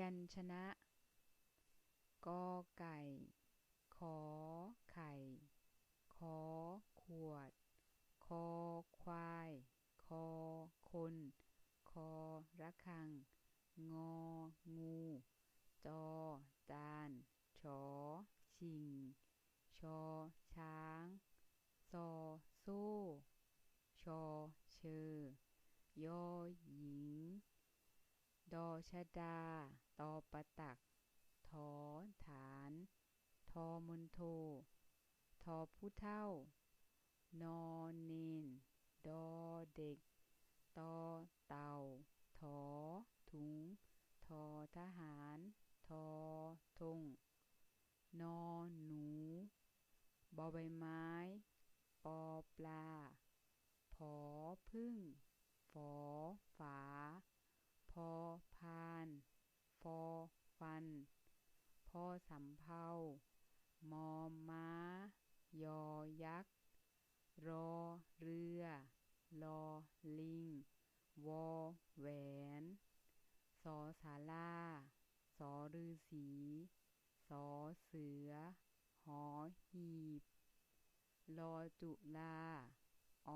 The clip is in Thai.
ยัญชนะกอไก่ ขอไข่ ขอขวด คอควาย คอคน คอระฆัง งองู จอจาน ชอชิง ชอช้าง ซอโซ่ ชอเชอยอหญิง ชดา ตอประตักถอฐาน ทอมนโท ทอผู้เท่า นอเนนดอเด็ก ตอเต่าถอถุง ทอทหาร ทอทง นอหนู บอใบไม้ ปอปลา ผอพึ่ง ฝอฝา อพานฟอฟัน พอสำเภามอม้า ยอยักษ์ รอเรือ ลอลิง วอแหวนสอศาลาสอฤาษีสอเสือ หอหีบ ลอจุฬาอ